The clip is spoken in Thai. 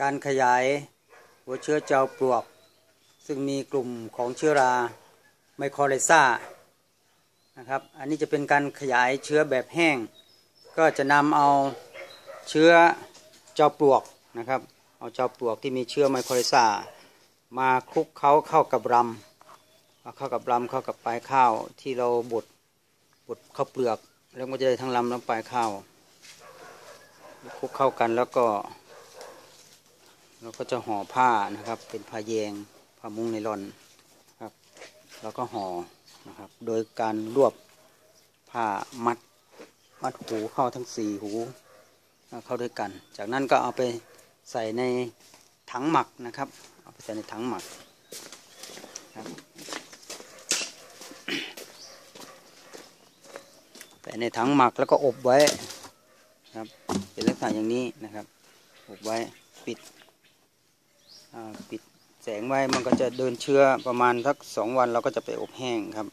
การขยายหัวเชื้อเจ้าปลวก ซึ่งมีกลุ่มของเชื้อราไมโครไลซ่านะครับอันนี้จะเป็นการขยายเชื้อแบบแห้ง ก็จะนำเอาเชื้อเจ้าปลวกนะครับเอาเจ้าปลวกที่มีเชื้อไมโครไลซ่ามาคลุกเคล้าเข้ากับรำเอาเข้ากับรำเข้ากับปลายข้าวที่เราบดบดข้าวเปลือก แล้วก็จะได้ทั้งลำและปลายข้าวคลุกเข้ากันแล้วก็ เราก็จะห่อผ้านะครับ เป็นผ้าแยงผ้ามุ้งไนลอนครับ แล้วก็ห่อนะครับ โดยการรวบผ้ามัดมัดหูเข้าทั้งสี่หูเข้าด้วยกัน จากนั้นก็เอาไปใส่ในถังหมักนะครับ เอาไปใส่ในถังหมักครับใส่ในถังหมักแล้วก็อบไว้ครับเป็นลักษณะอย่างนี้นะครับ อบไว้ปิด ปิดแสงไว้มันก็จะเดินเชื้อประมาณสักสองวันเราก็จะไปอบแห้งครับ